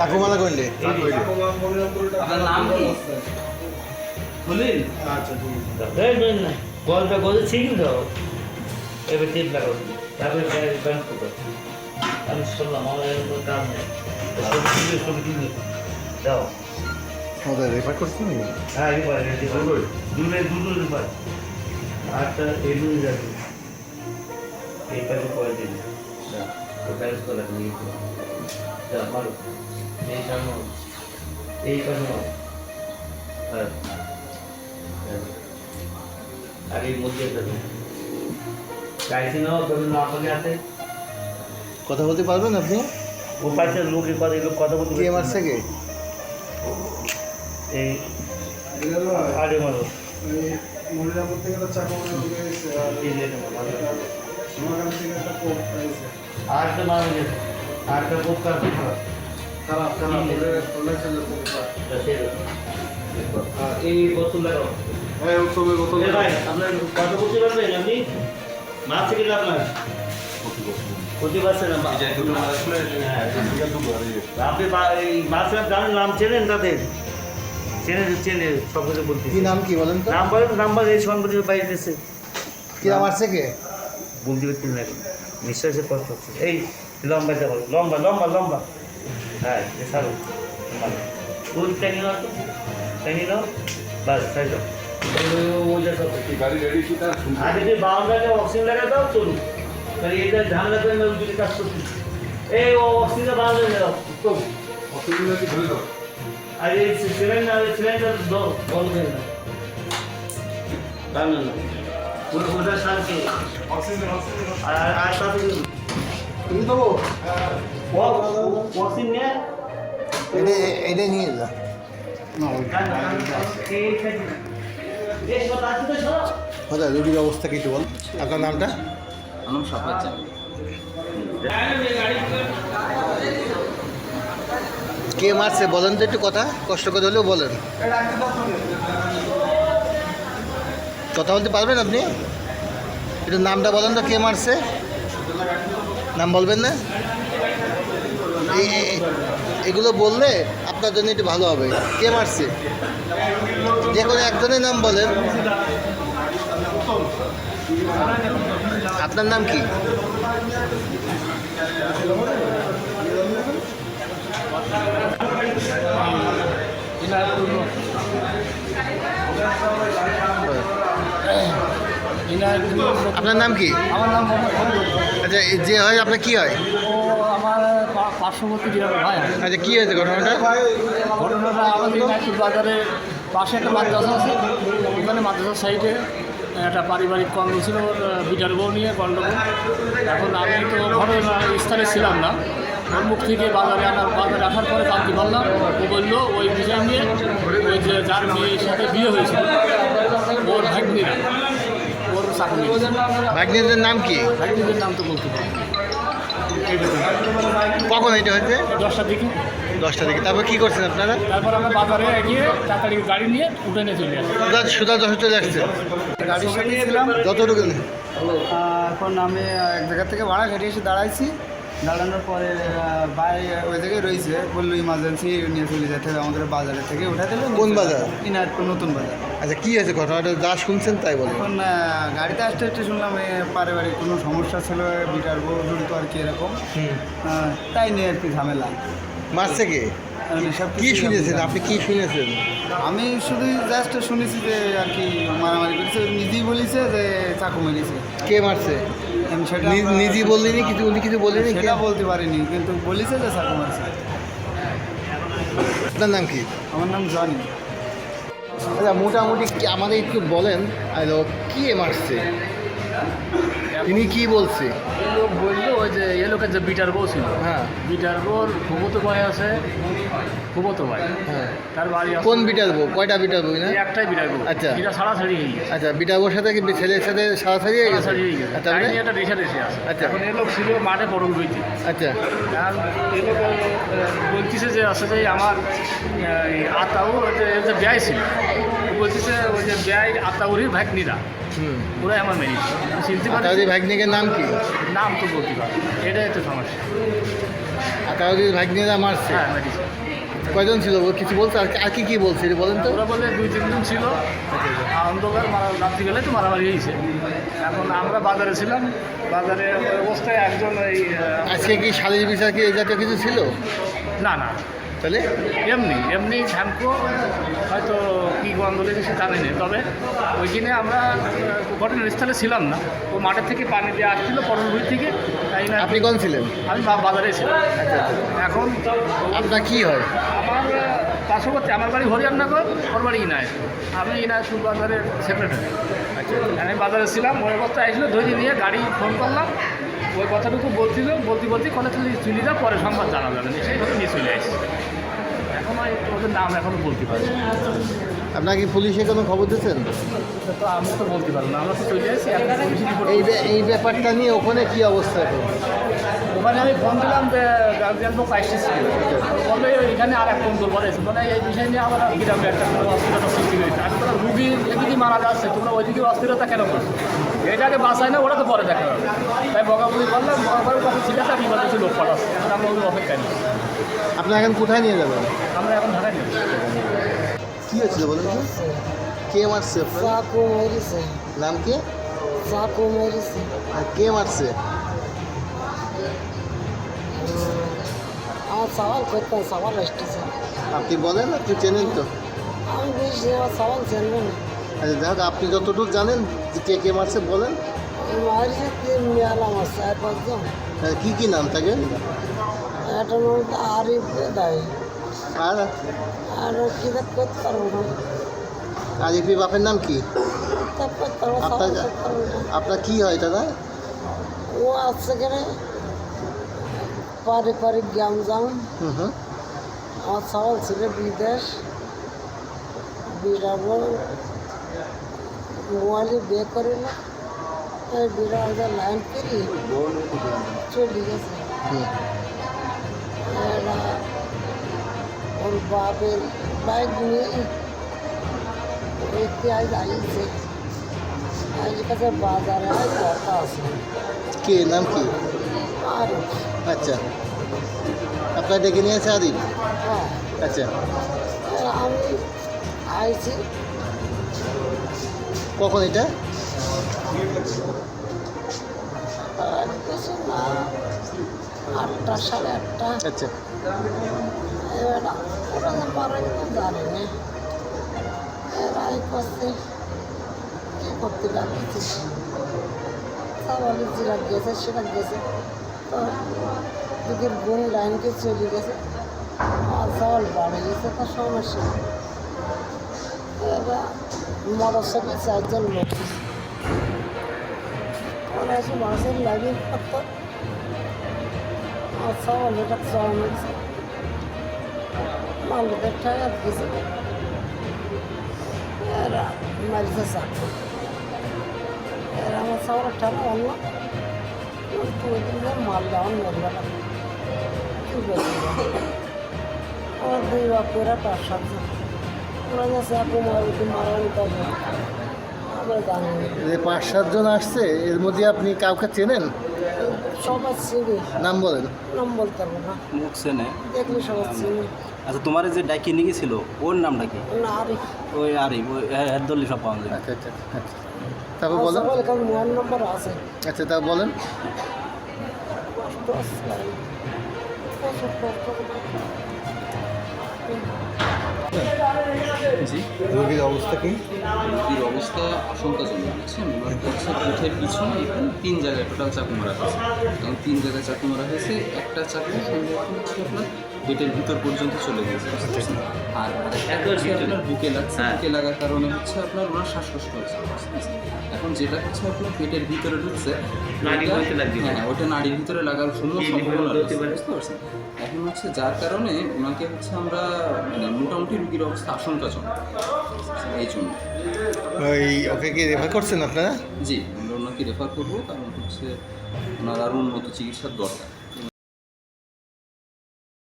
ঠাকুমালা করলে আপনার নাম কি বলিন আচ্ছা। ঠিক গল্পটা গল্প শিখি তো এবার টিপ লাগাও তারপরে ব্যাংক করো আমি শুনলাম আমার এরকম কাজ নেই ছবি তুলে দাও রেফার করছি হ্যাঁ এই পারে দূরে দূরে পারে আটটা এই দূরে যাবে এই পারে পরে দিন ওটা করে নিয়ে যা মারো এই সামনে এই পারে নাও হ্যাঁ আর এই মধ্যে যাবে চাইছি না তুমি না করে আছে কথা বলতে পারবেন আপনি ও পাশে লোকের কথা লোক কথা বলতে কে মারছে কে এই দিলেন ভাই, আরে মারো এই মনিরামপুর থেকে তো চাকু মানে ঢুকে গেছে আর এই যে থেকে একটা কোপ পাইছে আরেকটা মারা গেছে আরেকটা বুক কার খারাপ খারাপ খারাপ। ওদের কলেজে এই বোতল লাগাও হ্যাঁ উৎসবে বোতল। ভাই আপনার কত বলতে পারবেন আপনি? মাছ থেকে লাভ না ক্ষতি পাচ্ছে না হ্যাঁ, আপনি এই মাছের জানেন নাম চেনেন তাদের? চেনে চেনে সব কিছু বলতে কি নাম কি বলেন তো? নাম বলেন নাম্বার এই বাইরে এসে কি নাম মারছে কে? বলতে পারছি না এখন। নিঃশ্বাসের কষ্ট হচ্ছে। এই লম্বা যাব লম্বা লম্বা লম্বা। হ্যাঁ সারো। ওই টেনে নাও তো। টেনে নাও। বাস তাই তার আগে যে বাউন্ডারে অক্সিজেন লাগা দাও চলুন তাহলে এটা ঝামেলা করে কাজ করছি এই ও অক্সিজেন বাউন্ডারে দাও তো অসুবিধা ধরে দাও। আর এই সিলিন্ডার সিলিন্ডার দাও বন্ধ করে দাও দাম না ওটা শান্তি অক্সিজেন অক্সিজেন আর আর সাথে তুমি দেবো অক্সিজেন নিয়ে এটা এটা নিয়ে যা না ওই রুগীর অবস্থা কিছু বল আপনার নামটা কে মারছে বলেন তো একটু কথা, কষ্ট করে হলেও বলেন। কথা বলতে পারবেন আপনি? একটু নামটা বলেন তো, কে মারছে? নাম বলবেন না? এগুলো বললে আপনার জন্য একটু ভালো হবে। কে মারছে? যে কোনো একজনের নাম বলেন। আপনার নাম কি? আপনার নাম কি? আমার নাম আচ্ছা যে হয় আপনার কি হয়? ও আমার পার্শ্ববর্তী ভাই আচ্ছা কি হয়েছে ঘটনাটা? ঘটনাটা আমাদের বাজারে পাশে একটা মাদ্রাসা আছে। ওখানে মাদ্রাসার সাইডে একটা পারিবারিক কন্ড ছিল বিটার বউ নিয়ে গণ্ডগোল এখন আমি তো ঘটনা স্থানে ছিলাম না। ওর মুখ থেকে বাজারে আনার বাজারে আসার পরে জানতে পারলাম। ও বলল ওই বিষয় নিয়ে ওই যে যার মেয়ের সাথে বিয়ে হয়েছিল ওর ভাগ্নিরা। নাম কি? ভাগ্নিদের নাম তো বলতে পারি কখন এটা হয়েছে? দশটার দিকে। দশটা দিকে। তারপর কী করছেন আপনারা? তারপর আমরা বাজারে গিয়ে তাড়াতাড়ি গাড়ি নিয়ে উঠে নিয়ে চলে আসি। সুদা সুদা দশটা চলে আসছে গাড়ি সাথে ছিলাম। যতটুকু এখন আমি এক জায়গা থেকে ভাড়া ঘাটে এসে দাঁড়াইছি। দাঁড়ানোর পরে ভাই ওই জায়গায় রয়েছে বলল ইমার্জেন্সি নিয়ে চলে যেতে হবে আমাদের বাজারের থেকে উঠে দিল কোন বাজার? ইনারপুর নতুন বাজার। আচ্ছা কি হয়েছে? ঘটনাটা যা শুনছেন তাই বলেন। এখন গাড়িতে আসতে আসতে শুনলাম পারিবারিক কোনো সমস্যা ছিল বিটার বউ জড়িত আর কি এরকম। তাই নিয়ে আর কি ঝামেলা। মারছে কে? আমি সব কি শুনেছেন? আপনি কি শুনেছেন? আমি শুধু জাস্ট শুনেছি যে আর কি মারামারি করেছে নিজেই বলেছে যে চাকু মেরেছে। কে মারছে? সেটা নিজে বললেনি কিছু উনি কিছু বলেনি সেটা বলতে পারিনি কিন্তু বলেছে যে চাকু মারছে আপনার নাম কি? আমার নাম জনি। আচ্ছা মোটামুটি কি- আমাদের একটু বলেন কি মারছে? তিনি কি বলছে? লোক বলল ওই যে এ লোকের যে বিটার বউ ছিল হ্যাঁ। বিটার বউর ফুবতো ভাই আছে? ফুবতো ভাই। হ্যাঁ। তার বাড়ি কোন বিটার বউ? কয়টা বিটার বউ না একটাই বিটার বউ। আচ্ছা। এটা ছাড়াছাড়ি হয়ে গেছে। আচ্ছা বিটার বউর সাথে কি ছেলের সাথে সারাসারি হয়ে গেছে? হয়ে গেছে। আচ্ছা? নিয়ে একটা রেখে রেখে আছে। আচ্ছা। এখন এ লোক ছিল মাঠে পটল বইতে। আচ্ছা। আর এ লোক আহ, বলতেছে যে আমার আতাও যে ব্যয় ছিল বলতেছে ওই যে ব্যয় আত্মাউরির ভাগ্নিরা। হুম। ওরাই আমার মেরেছে চিনতে পারি ভাগ্নিকের নাম কি? নাম তো বলতে পারি। এটাই তো সমস্যা। আতাউদ্দিন ভাগ্নিরা মারছে? হ্যাঁ মেরেছে। কয়জন ছিল? ও কিছু বলছে? আর আর কি কি বলছে? এটা বলেন তো। ওরা বলে দুই তিনজন ছিল। অন্ধকার মারা রাত্রিবেলায় তো মারামারি হয়েছে। এখন আমরা বাজারে ছিলাম। বাজারে অবস্থায় একজন ওই আজকে কি শারীরিক বিচার কি এই জাতীয় কিছু ছিল? না না। তাহলে? এমনি এমনি ঝামকো হয়তো কী গন্ধ লেগেছে জানি না। তবে ওই দিনে আমরা ঘটনাস্থলে ছিলাম না। ও মাঠের থেকে পানি দিয়ে আসছিল পরবর্তী থেকে। আপনি কোন ছিলেন? আমি বা- বাজারে ছিলাম। এখন আপনার কি হয়? আমার পার্শ্ববর্তী আমার বাড়ি হরিয়ানগর ওর বাড়ি ইনায় আমি ইনায়তুল বাজারের সেক্রেটারি আমি বাজারে ছিলাম ওই অবস্থায় আসলো ধরে নিয়ে গাড়ি ফোন করলাম। ওই কথাটুকু বলছিল বলতে বলতে কোনো তুলি চুলি যা পরে সংবাদ জানা যাবে সেইভাবে নিয়ে চলে আসছি। এখন ওদের নাম এখনও বলতে পারি না। আপনার কি পুলিশে কোনো খবর দিয়েছেন? তো আমি তো বলতে পারব না আমরা তো চলে রিপোর্ট এই এই ব্যাপারটা নিয়ে ওখানে কি অবস্থা এখন? ওখানে আমি ফোন দিলাম গার্জিয়ান পক্ষ আসতেছি। বলে এখানে আর এক বন্ধু বলে মানে এই বিষয় নিয়ে আমার গ্রামে একটা কোনো অস্থিরতা সৃষ্টি হয়েছে তোমরা রুগী এদিকে মারা যাচ্ছে তোমরা ওইদিকে অস্থিরতা কেন করছ? এটাকে বাঁচায় না ওরা তো পরে দেখা যাবে তাই বকাবকি করলাম বকাবকির কাছে ঠিক আছে আমি বলতেছি লোক পাঠাচ্ছি এখন আমরা ওই অপেক্ষায় নেই। আপনি এখন কোথায় নিয়ে যাবেন? আমরা এখন ঢাকায় নেই কি হয়েছিল বলুন তো? কে মারছে? চাকু মেরেছে। নাম কি? চাকু মেরেছে। আর কে মারছে? আমার সওয়াল করতাম সওয়াল এসেছে আপনি বলেন আপনি চেনেন তো। আমি বেশি আমার সওয়াল জানব না। আচ্ছা যাক আপনি যতটুকু জানেন যে কে কে মারছে বলেন। মারিছে তিন মেয়াল আমার চার পাঁচজন আর কি কি নাম থাকে এটার মধ্যে আরিফ দেয় আর? আর কি করতে পারব না। আরিফি বাপের নাম কি? আপনার না। আপনার কি হয় দাদা? ও আসছে কেন পারিবারিক জ্ঞান হুম আমার সওয়াল ছিল বিদেশ। বিরাবো মোবাইলে বিয়ে করিল এই বিরাট লাইন করি চলে গেছে। বাপের বাইক নিয়ে ওইতে আজ আইছে আজ কাছে বাজারে কথা আছে। কে নাম কি? আর আচ্ছা। আপনার ডেকে নিয়েছে আরিফ হ্যাঁ। আচ্ছা। আর আমি আইছি। কখন এটা? আটটা সাড়ে আটটা। আচ্ছা। এবার ওরা যে মারা গেল জানি না এরা করছে কী করতে গেছে সেটা গেছে তো দিদির বোন লাইনকে চলে গেছে আর সাবাল বাড়ি গেছে তার সমস্যা। এবার মোটর সাইকেল চারজন লোক ওরা এসে মানুষের লাগিয়ে আর সাবাল এটা গেছে মালিকের টাকা দিয়েছে এরা এরা আমার সবার টাকা অন্য তুই দিলে মাল দেওয়ান মরবে না কি বলবি আমার দুই বাপেরা তার সাথে ওরা যাচ্ছে আপনি মারুতি মারানি আমরা জানি যে পাঁচ সাতজন আসছে এর মধ্যে আপনি কাউকে চেনেন? সবাই চিনি। নাম বলেন। নাম বলতে পারব না। মুখ চেনে। দেখলে সবাই চিনি। আচ্ছা তোমার যে ডাকি নিয়ে গেছিল ওর নামটা কি? না ওই আরে ওই হেরদলি সব পাওয়া যায়। আচ্ছা আচ্ছা আচ্ছা তারপর বলেন। মোবাইল নম্বর আছে। আচ্ছা তা বলেন। জি। রোগীর অবস্থা কি? রোগীর অবস্থা আশঙ্কাজনক বুঝছেন? ওনার হচ্ছে পিঠের পিছনে এখানে তিন জায়গায় টোটাল চাকু মারা হয়েছে। তিন জায়গায় চাকু মারা হয়েছে একটা চাকু সম্ভবত হচ্ছে আপনার পেটের ভিতর পর্যন্ত চলে গেছে আর হচ্ছে আপনার বুকে লাগছে হ্যাঁ। বুকে লাগার কারণে হচ্ছে আপনার ওনার শ্বাসকষ্ট হচ্ছে? এখন যেটা হচ্ছে আপনার পেটের ভিতরে ঢুকছে ওটা- হ্যাঁ ওটা নাড়ির ভিতরে লাগার সম্ভব সম্ভাবনা এখন হচ্ছে যার কারণে ওনাকে হচ্ছে আমরা মানে মোটামুটি রুগীর অবস্থা আশঙ্কাজনক। এই জন্য। ওই ওকে কি রেফার করছেন আপনারা? জি আমরা ওনাকে রেফার করব কারণ হচ্ছে ওনার আরও উন্নত চিকিৎসার দরকার।